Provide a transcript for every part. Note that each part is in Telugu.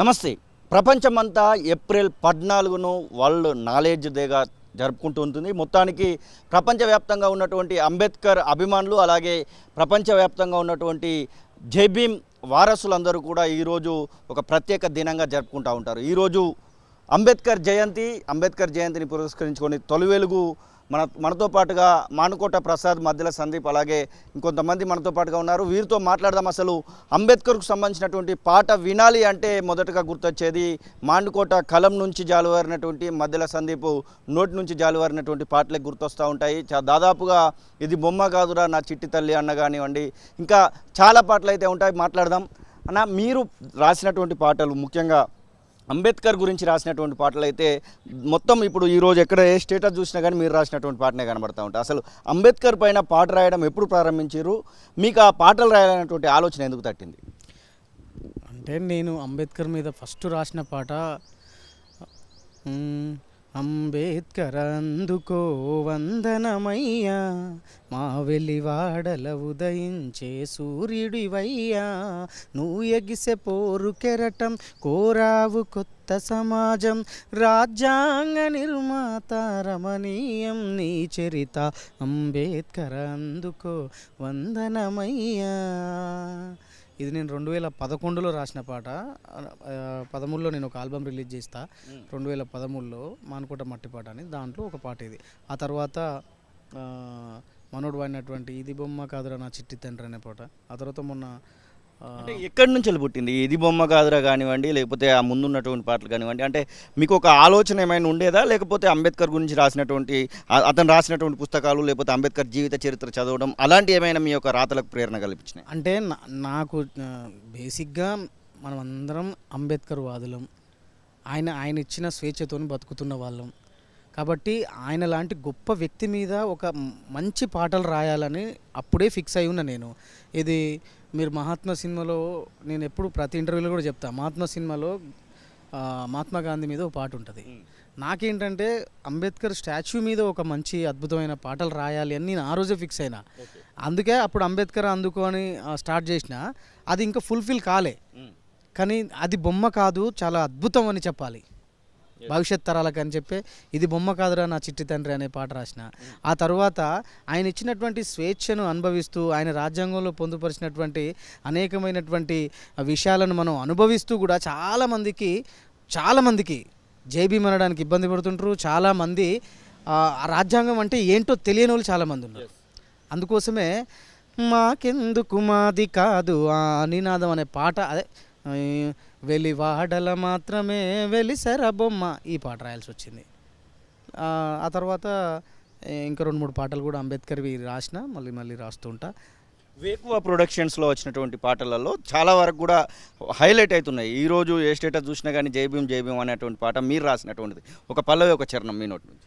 నమస్తే. ప్రపంచమంతా ఏప్రిల్ పద్నాలుగును వరల్డ్ నాలెడ్జ్ డేగా జరుపుకుంటూ ఉంటుంది. మొత్తానికి ప్రపంచవ్యాప్తంగా ఉన్నటువంటి అంబేద్కర్ అభిమానులు అలాగే ప్రపంచవ్యాప్తంగా ఉన్నటువంటి జైభీమ్ వారసులందరూ కూడా ఈరోజు ఒక ప్రత్యేక దినంగా జరుపుకుంటూ ఉంటారు. ఈరోజు అంబేద్కర్ జయంతి అంబేద్కర్ జయంతిని పురస్కరించుకొని తొలి వెలుగు మన మనతో పాటుగా మానుకోట ప్రసాద్ మధ్యల సందీప్ అలాగే ఇంకొంతమంది మనతో పాటుగా ఉన్నారు. వీరితో మాట్లాడదాం అసలు. అంబేద్కర్కు సంబంధించినటువంటి పాట వినాలి అంటే మొదటగా గుర్తొచ్చేది మానుకోట కలం నుంచి జాలువారినటువంటి మధ్యల సందీప్ నోటి నుంచి జాలువారినటువంటి పాటలే గుర్తొస్తూ ఉంటాయి. చా దాదాపుగా ఇది బొమ్మ కాదురా నా చిట్టి తల్లి అన్న కానివ్వండి ఇంకా చాలా పాటలు అయితే ఉంటాయి. మాట్లాడదాం. అన్న మీరు రాసినటువంటి పాటలు ముఖ్యంగా అంబేద్కర్ గురించి రాసినటువంటి పాటలు అయితే మొత్తం ఇప్పుడు ఈరోజు ఎక్కడ ఏ స్టేటస్ చూసినా కానీ మీరు రాసినటువంటి పాటనే కనబడతా ఉంటాయి. అసలు అంబేద్కర్ పైన పాట రాయడం ఎప్పుడు ప్రారంభించారు? మీకు ఆ పాటలు రాయాలనేటువంటి ఆలోచన ఎందుకు తట్టింది? అంటే నేను అంబేద్కర్ మీద ఫస్ట్ రాసిన పాట అంబేద్కర్ అందుకో వందనమయ్యా మా వెలివాడల ఉదయించే సూర్యుడివయ్యా. నువ్వు ఎగిసే పోరు కెరటం కోరావు కొత్త సమాజం రాజ్యాంగ నిర్మాత రమణీయం నీ చరిత అంబేద్కర్ అందుకో వందనమయ్యా. ఇది నేను రెండు వేల పదకొండులో రాసిన పాట. పదమూడులో నేను ఒక ఆల్బమ్ రిలీజ్ చేస్తా. రెండు వేల పదమూడులో మానుకోట మట్టి పాట అని దాంట్లో ఒక పాట ఇది. ఆ తర్వాత మనోడు వాడినటువంటి ఇది బొమ్మ కాదురా నా చిట్టి తండ్రి అనే పాట. ఆ తర్వాత మొన్న అంటే ఎక్కడి నుంచి వెళ్ళి పుట్టింది? ఇది బొమ్మ కాదురా కానివ్వండి లేకపోతే ఆ ముందున్నటువంటి పాటలు కానివ్వండి అంటే మీకు ఒక ఆలోచన ఏమైనా ఉండేదా? లేకపోతే అంబేద్కర్ గురించి రాసినటువంటి అతను రాసినటువంటి పుస్తకాలు లేకపోతే అంబేద్కర్ జీవిత చరిత్ర చదవడం అలాంటి ఏమైనా మీ యొక్క రాతలకు ప్రేరణ కల్పించినాయి? అంటే నాకు బేసిక్గా మనం అందరం అంబేద్కర్ వాదులం. ఆయన ఆయన ఇచ్చిన స్వేచ్ఛతోని బతుకుతున్న వాళ్ళం. కాబట్టి ఆయన లాంటి గొప్ప వ్యక్తి మీద ఒక మంచి పాటలు రాయాలని అప్పుడే ఫిక్స్ అయి ఉన్నా నేను. ఇది మీరు మహాత్మా సినిమాలో నేను ఎప్పుడు ప్రతి ఇంటర్వ్యూలో కూడా చెప్తా మహాత్మా సినిమాలో మహాత్మా గాంధీ మీద ఒక పాట ఉంటుంది. నాకేంటంటే అంబేద్కర్ స్టాచ్యూ మీద ఒక మంచి అద్భుతమైన పాటలు రాయాలి అని నేను ఆ రోజే ఫిక్స్ అయినా. అందుకే అప్పుడు అంబేద్కర్ అందుకు అని ఆ, స్టార్ట్ చేసిన అది ఇంకా ఫుల్ఫిల్ కాలే. కానీ అది బొమ్మ కాదు చాలా అద్భుతం అని చెప్పాలి. భవిష్యత్ తరాలకు అని చెప్పి ఇది బొమ్మ కాదురా నా చిట్టి తండ్రి అనే పాట రాసిన. ఆ తర్వాత ఆయన ఇచ్చినటువంటి స్వేచ్ఛను అనుభవిస్తూ ఆయన రాజ్యాంగంలో పొందుపరిచినటువంటి అనేకమైనటువంటి విషయాలను మనం అనుభవిస్తూ కూడా చాలామందికి చాలామందికి జైబీమ్ అనడానికి ఇబ్బంది పడుతుంటారు. చాలామంది రాజ్యాంగం అంటే ఏంటో తెలియని వాళ్ళు చాలామంది ఉన్నారు. అందుకోసమే మాకెందుకు మాది కాదు ఆ నినాదం అనే పాట అదే వెలివాడల మాత్రమే వెలిసెర బొమ్మ ఈ పాట రాయాల్సి వచ్చింది ఆ, తర్వాత ఇంకా రెండు మూడు పాటలు కూడా అంబేద్కర్వి రాసిన మళ్ళీ మళ్ళీ రాస్తుంటా వేకువ ప్రొడక్షన్స్లో వచ్చినటువంటి పాటలలో చాలా వరకు కూడా హైలైట్ అవుతున్నాయి ఈరోజు ఏ స్టేటస్ చూసినా కానీ జైభీం జైభీం అనేటువంటి పాట మీరు రాసినటువంటిది. ఒక పల్లవి ఒక చరణం మీ నోటి నుంచి.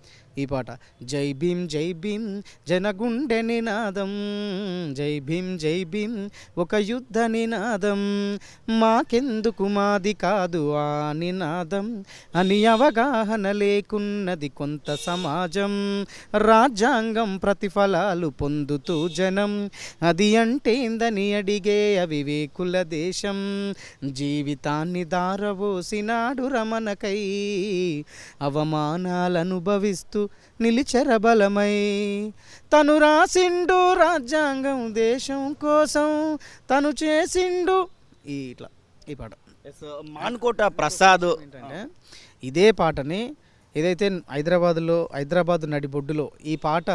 ఈ పాట. జై భీం జై భీం జనగుండె నినాదం. జై భీం జై భీం ఒక యుద్ధ నినాదం. మాకెందుకు మాది కాదు ఆ నినాదం. అని అవగాహన లేకున్నది కొంత సమాజం. రాజ్యాంగం ప్రతిఫలాలు పొందుతూ జనం. అది అంటేందని అడిగే అవివేకుల దేశం. జీవితాన్ని దారవోసినాడు రమణకై. అవమానాలనుభవిస్తూ అనుభవిస్తూ నిలిచెర బలమై తను రాసిండు రాజ్యాంగం దేశం కోసం తను చేసిండు ఇట్లా ఈ పాట. మాన్కోట ప్రసాద్. ఏంటంటే ఇదే పాటని ఏదైతే హైదరాబాద్లో హైదరాబాద్ నడిబొడ్డులో ఈ పాట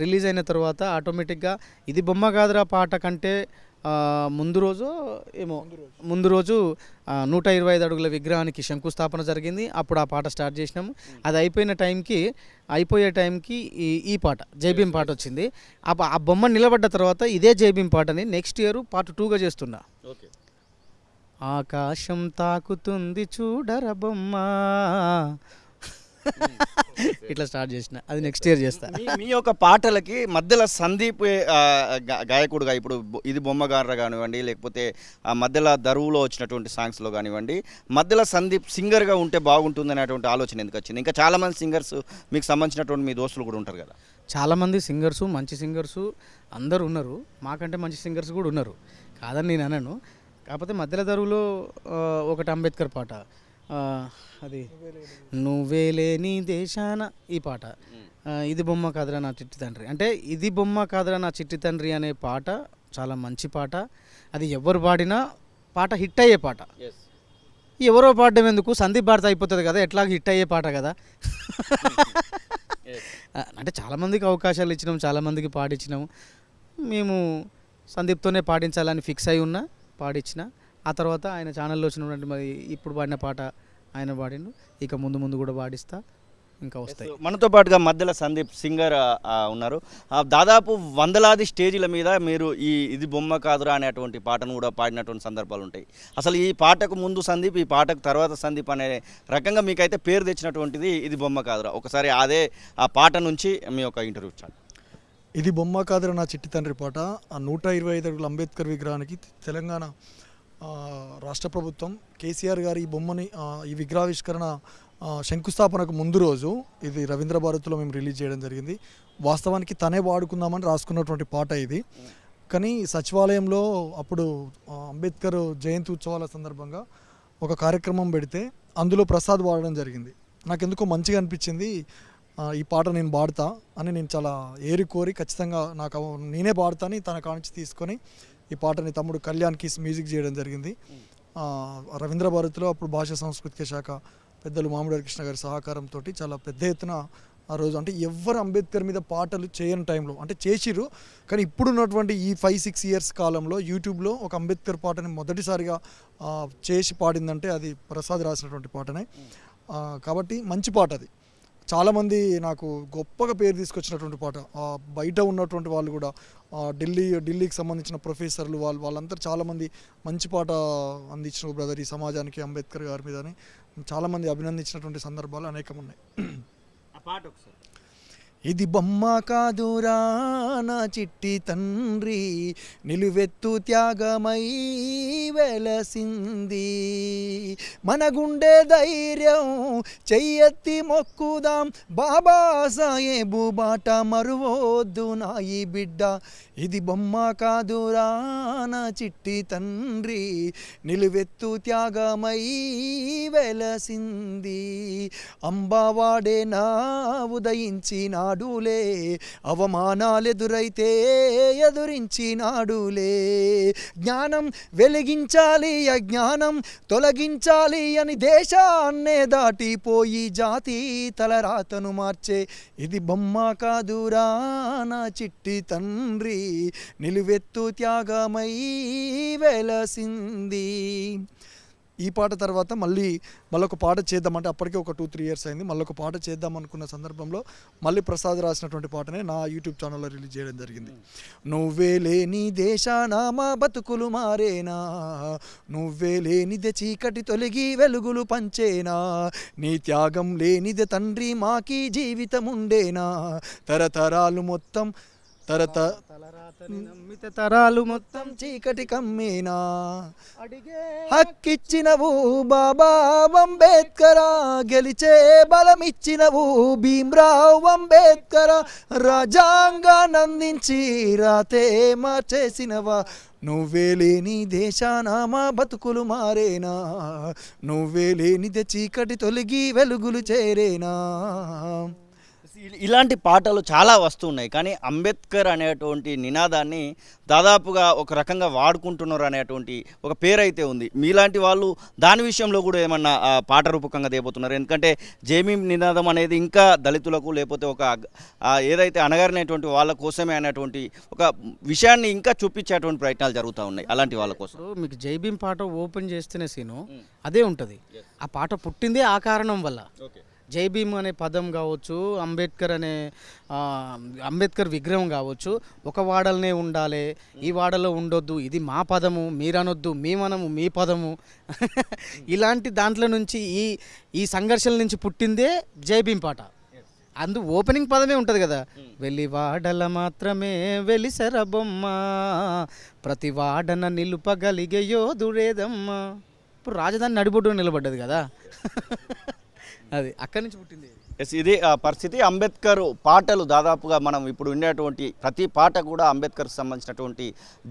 రిలీజ్ అయిన తర్వాత ఆటోమేటిక్గా ఇది బొమ్మ కాదురా పాట కంటే ముందు రోజు ఏమో ముందు రోజు. నూట ఇరవై ఐదు అడుగుల విగ్రహానికి శంకుస్థాపన జరిగింది. అప్పుడు ఆ పాట స్టార్ట్ చేసినాము. అది అయిపోయిన టైంకి అయిపోయే టైంకి ఈ ఈ పాట జైబీం పాట వచ్చింది. ఆ బొమ్మ నిలబడ్డ తర్వాత ఇదే జైబీం పాటని నెక్స్ట్ ఇయర్ పార్ట్ టూగా చేస్తున్నా. ఓకే. ఆకాశం తాకుతుంది చూడర బొమ్మ. ఇట్లా స్టార్ట్ చేసిన. అది నెక్స్ట్ ఇయర్ చేస్తా. మీ యొక్క పాటలకి మధ్యలో సందీప్ గాయకుడుగా ఇప్పుడు ఇది బొమ్మగార కానివ్వండి లేకపోతే ఆ మధ్యలో దరువులో వచ్చినటువంటి సాంగ్స్లో కానివ్వండి మధ్యలో సందీప్ సింగర్గా ఉంటే బాగుంటుంది అనేటువంటి ఆలోచన ఎందుకు వచ్చింది? ఇంకా చాలామంది సింగర్స్ మీకు సంబంధించినటువంటి మీ దోస్తులు కూడా ఉంటారు కదా. చాలామంది సింగర్సు మంచి సింగర్సు అందరు ఉన్నారు. మాకంటే మంచి సింగర్స్ కూడా ఉన్నారు. కాదని నేను అనను. కాకపోతే మధ్యలో దరువులో ఒకటి అంబేద్కర్ పాట. అది. నువ్వే లేని దేశాన ఈ పాట. ఇది బొమ్మ కాదురా నా చిట్టి తండ్రి. అంటే ఇది బొమ్మ కాదురా నా చిట్టి తండ్రి అనే పాట చాలా మంచి పాట. అది ఎవరు పాడినా పాట హిట్ అయ్యే పాట. ఎవరో పాడడం ఎందుకు? సందీప్ భారత అయిపోతుంది కదా ఎట్లా హిట్ అయ్యే పాట కదా? అంటే చాలామందికి అవకాశాలు ఇచ్చినాం చాలామందికి పాడించినాం మేము సందీప్తోనే పాడించాలని ఫిక్స్ అయి ఉన్నా పాడించిన ఆ తర్వాత ఆయన ఛానల్లో వచ్చినటువంటి మరి ఇప్పుడు పాడిన పాట ఆయన పాడిండు. ఇక ముందు ముందు కూడా పాడిస్తా. ఇంకా వస్తాయి. మనతో పాటుగా మధ్యలో సందీప్ సింగర్ ఉన్నారు. ఆ, దాదాపు వందలాది స్టేజీల మీద మీరు ఈ ఇది బొమ్మ కాదురా అనేటువంటి పాటను కూడా పాడినటువంటి సందర్భాలు ఉంటాయి. అసలు ఈ పాటకు ముందు సందీప్ ఈ పాటకు తర్వాత సందీప్ అనే రకంగా మీకైతే పేరు తెచ్చినటువంటిది ఇది బొమ్మ కాదురా. ఒకసారి అదే ఆ పాట నుంచి మీ యొక్క ఇంటర్వ్యూ చాలు ఇది బొమ్మ కాదురా నా చిట్టి తండ్రి పాట. ఆ నూట ఇరవై ఐదు అడుగుల అంబేద్కర్ విగ్రహానికి తెలంగాణ రాష్ట్ర ప్రభుత్వం కేసీఆర్ గారి ఈ బొమ్మని ఈ విగ్రహావిష్కరణ శంకుస్థాపనకు ముందు రోజు ఇది రవీంద్ర భారత్లో మేము రిలీజ్ చేయడం జరిగింది. వాస్తవానికి తనే వాడుకుందామని రాసుకున్నటువంటి పాట ఇది. కానీ సచివాలయంలో అప్పుడు అంబేద్కర్ జయంతి ఉత్సవాల సందర్భంగా ఒక కార్యక్రమం పెడితే అందులో ప్రసాద్ వాడడం జరిగింది. నాకు ఎందుకో మంచిగా అనిపించింది ఈ పాట నేను పాడతా అని నేను చాలా ఏరి కోరి ఖచ్చితంగా నాకు నేనే పాడతా అని తన కానించి తీసుకొని ఈ పాటని తమ్ముడు కళ్యాణ్కి మ్యూజిక్ చేయడం జరిగింది. రవీంద్ర భారతిలో అప్పుడు భాషా సాంస్కృతిక శాఖ పెద్దలు మామిడి కృష్ణ గారి సహకారంతో చాలా పెద్ద ఎత్తున ఆ రోజు అంటే ఎవ్వరు అంబేద్కర్ మీద పాటలు చేయని టైంలో అంటే చేసిరు కానీ ఇప్పుడున్నటువంటి ఈ ఫైవ్ సిక్స్ ఇయర్స్ కాలంలో యూట్యూబ్లో ఒక అంబేద్కర్ పాటని మొదటిసారిగా చేసి పాడిందంటే అది ప్రసాద్ రాసినటువంటి పాటనే. కాబట్టి మంచి పాట అది. చాలామంది నాకు గొప్పగా పేరు తీసుకొచ్చినటువంటి పాట బయట ఉన్నటువంటి వాళ్ళు కూడా ఢిల్లీ ఢిల్లీకి సంబంధించిన ప్రొఫెసర్లు వాళ్ళు వాళ్ళంతా చాలామంది మంచి పాట అందించిన బ్రదర్ ఈ సమాజానికి అంబేద్కర్ గారి మీద అని చాలామంది అభినందించినటువంటి సందర్భాలు అనేకం ఉన్నాయి ఆ పాట ఒకసారి. ఇది బొమ్మ కాదురా నా చిట్టి తండ్రి నిలువెత్తు త్యాగమై వెలసింది. మన గుండె ధైర్యం చెయ్యెత్తి మొక్కుదాం బాబా సాయేబు బాట మరువోద్దు నాయి బిడ్డ. ఇది బొమ్మ కాదురా నా చిట్టి తండ్రి నిలువెత్తు త్యాగమై వెలసింది. అంబావాడే నా ఉదయించినా ఉదయించినాడులే అవమానాలెదురైతే ఎదురించినాడులే జ్ఞానం వెలిగించాలి అజ్ఞానం తొలగించాలి అని దేశాన్నే దాటిపోయి జాతి తలరాతను మార్చే. ఇది బొమ్మ కాదురా నా చిట్టి తండ్రి. నిలువెత్తు త్యాగమై వెలసింది. ఈ పాట తర్వాత మళ్ళీ మళ్ళొక పాట చేద్దామంటే అప్పటికే ఒక టూ త్రీ ఇయర్స్ అయింది. మళ్ళీ ఒక పాట చేద్దాం అనుకున్న సందర్భంలో మళ్ళీ ప్రసాద్ రాసినటువంటి పాటనే నా యూట్యూబ్ ఛానల్లో రిలీజ్ చేయడం జరిగింది. నువ్వే లేని దేశాన మా బతుకులు మారేనా? నువ్వే లేనిదే చీకటి తొలగి వెలుగులు పంచేనా? నీ త్యాగం లేనిదే తండ్రి మాకి జీవితం ఉండేనా తరతరాలు మొత్తం తరత. నమ్మితే తరాలు మొత్తం చీకటి కమ్మేనా? అడిగే హక్కిచ్చినవు బాబా అంబేద్కర గెలిచే బలమిచ్చినవు భీమ్రావ్ అంబేద్కర రాజాంగానందించి రాతే మార్చేసినవా? నువ్వే లేని దేశాన మా బతుకులు మారేనా? నువ్వే లేనిదే చీకటి తొలగి వెలుగులు చేరేనా? ఇలాంటి పాటలు చాలా వస్తున్నాయి. కానీ అంబేద్కర్ అనేటువంటి నినాదాన్ని దాదాపుగా ఒక రకంగా వాడుకుంటున్నారు అనేటువంటి ఒక పేరు అయితే ఉంది. మీలాంటి వాళ్ళు దాని విషయంలో కూడా ఏమన్నా పాట రూపకంగా దేపోతున్నారు ఎందుకంటే జేమీ నినాదం అనేది ఇంకా దళితులకు లేకపోతే ఒక ఏదైతే అనగారినటువంటి వాళ్ళ కోసమే అనేటువంటి ఒక విషయాన్ని ఇంకా చూపించేటువంటి ప్రయత్నాలు జరుగుతూ ఉన్నాయి అలాంటి వాళ్ళ కోసం. మీకు జై భీమ్ పాట ఓపెన్ చేస్తేనే సీను అదే ఉంటుంది. ఆ పాట పుట్టిందే ఆ కారణం వల్ల. జై భీమ్ అనే పదం కావచ్చు అంబేద్కర్ అనే అంబేద్కర్ విగ్రహం కావచ్చు ఒక వాడలనే ఉండాలి ఈ వాడలో ఉండొద్దు ఇది మా పదము మీరనొద్దు మీ మనము మీ పదము. ఇలాంటి దాంట్లో నుంచి ఈ ఈ సంఘర్షణ నుంచి పుట్టిందే జై భీమ్ పాట. అందు ఓపెనింగ్ పదమే ఉంటుంది కదా. వెళ్ళి వాడల మాత్రమే వెలిసెర బొమ్మ ప్రతి వాడన నిలుపగలిగే యోధుడేదమ్మా. ఇప్పుడు రాజధాని నడిబొడ్డు నిలబడ్డది కదా. అది అక్కడి నుంచి పుట్టింది ఎస్ ఇది ఆ పరిస్థితి. అంబేద్కర్ పాటలు దాదాపుగా మనం ఇప్పుడు ఉండేటువంటి ప్రతి పాట కూడా అంబేద్కర్కి సంబంధించినటువంటి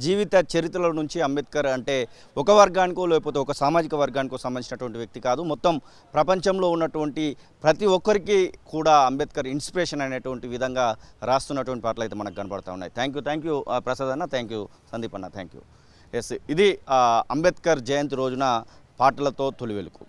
జీవిత చరిత్రల నుంచి అంబేద్కర్ అంటే ఒక వర్గానికో లేకపోతే ఒక సామాజిక వర్గానికో సంబంధించినటువంటి వ్యక్తి కాదు. మొత్తం ప్రపంచంలో ఉన్నటువంటి ప్రతి ఒక్కరికి కూడా అంబేద్కర్ ఇన్స్పిరేషన్ అనేటువంటి విధంగా రాస్తున్నటువంటి పాటలు అయితే మనకు కనబడుతూ ఉన్నాయి. Thank you thank you Prasad అన్న. థ్యాంక్ యూ సందీప్ అన్న. థ్యాంక్ యూ ఎస్ ఇది అంబేద్కర్ జయంతి రోజున పాటలతో తొలి వెలుకు